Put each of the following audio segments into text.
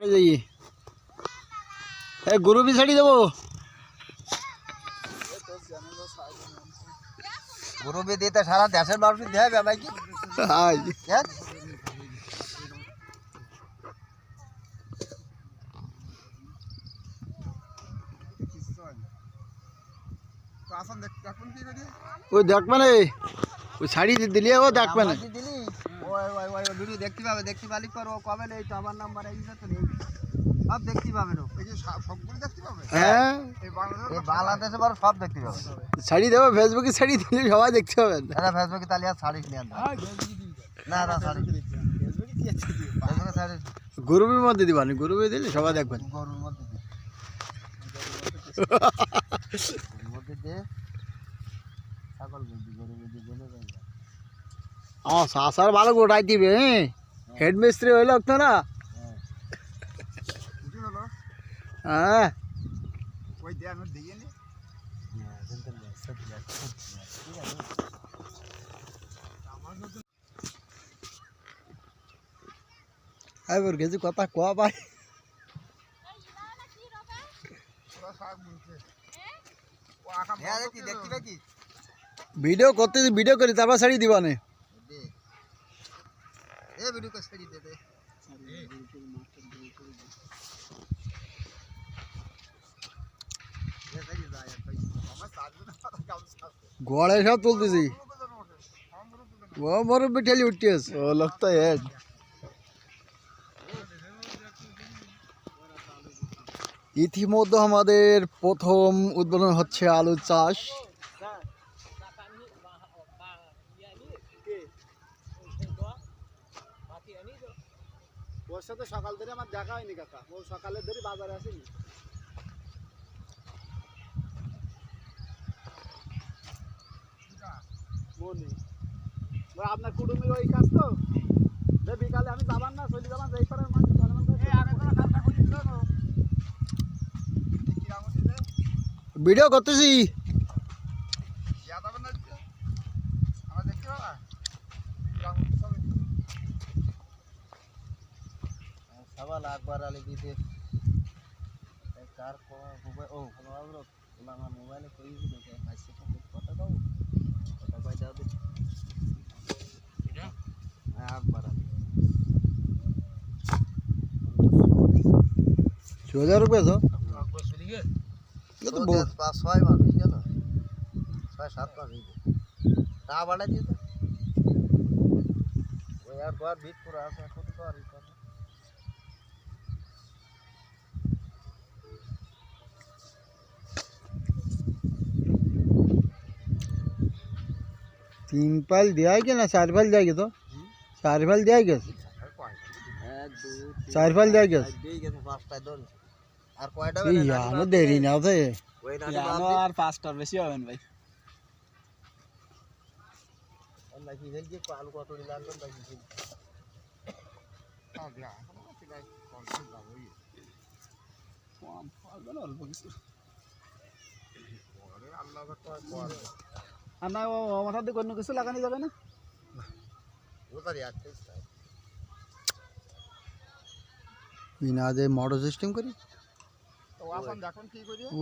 যাই এ গরু বি ছাড়ি দেবো গ্রুপে দিতে সারা দেশের মানুষ দেবে ভাই কি হাই হ্যাঁ ওই দেখবে না ওই শাড়ি দিলি ও দেখবে না ভিডিও দেখতে পাবে দেখতে পালি পর ও কবে নেই তো আমার নাম্বার এই তো নেই। সব দেখতে পাবে নো হ্যাঁ। এই বাংলাদেশে বড় সব দেখতে পাবে। শাড়ি দেবো ফেসবুকে শাড়ি দিলে সবাই দেখতে পাবেন। দাদা ফেসবুকে তাহলে আর ছাড়িস নি আন্দা না। না ছাড়িস ফেসবুকে ছাড়িস গ্রুপের মধ্যে দিবা না গ্রুপে দিলে সবাই দেখবেন গরুর মধ্যে মধ্যে দে। ছাগল গরু বলবি বলে যাই আমার শাসার ভালো গোটাই দিবে হ্যাঁ হেড মিস্ত্রি হইল তো না হ্যাঁ এবার গেছি কথা কোয়া পাই হ্যাঁ দেখি দেখতে পাচ্ছি ভিডিও করতে ভিডিও করি তারপর শাড়ি দিবা না দে এ ভিডিও কে ছেড়ে দে দে গোড়ে সব তুলতেছি। ও মোর বিঠালি উঠিস ও লগতা হেড ইতিমধ্যে আমাদের প্রথম উদ্বোধন হচ্ছে আলু চাষ। ওর সাথে সকাল ধরে আমার দেখা হয়নি কাকা। ও সকালে ধরে বাজারে আসেনি। মনে। আপনার কুটুমের ওই কাজ তো? বিকালে আমি যাবার না চলে যাবার যাই ভালো মানুষ ভিডিও করতেছি। সবাল আকবর আলী দিতে কার মোবাইল ও কোনো আবার আমার মোবাইলে কই দেখে আইসে কথা দাও কথা কই দাও দিন আকবর আলী ছ হাজার রুপিয়া তো এটা তো বহুত পাঁচ ছয় মাস হয়ে গেল ছয় সাত মাস হয়ে গেল তা বাড়া দিয়ে তো ওই আর দুয়ার ভিত করে আছে এখন তো আর তিন পাল দেওয়া গে না চার পাল দেওয়া গে তো? চার পাল দেওয়া গেছে? চার পাল দেওয়া গেছে? দিয়ে পাঁচটায় দোল আর কয়টা দেরি না তো দিয়ে আর পাঁচটার বেশি হবেন ভাই। অল্প কিছু। আর না ও মাথার দিকে অন্য কিছু লাগানো যাবে না। বিনা দে মোটর সিস্টেম করি?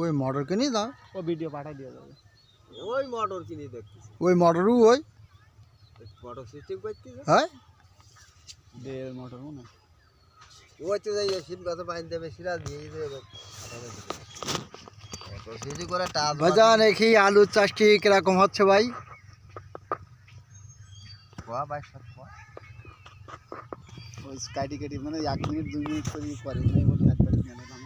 ওই মোটর কিনি দাও। ও ভিডিও পাঠাই দিয়ে যাবে। ওই মোটর কিনে দেখতেছি। ওই মোটরও ওই। মোটর সিস্টেম করতেছে? হ্যাঁ? দেড় মোটর মনে। ওই তো যাই শীত গাছে বাইন দেবে সিরাজ দিয়ে দেবে। বাজান দেখি আলু চাষটি কীরকম হচ্ছে ভাই? কাটি কাটি মানে এক মিনিট দুই মিনিট করে করে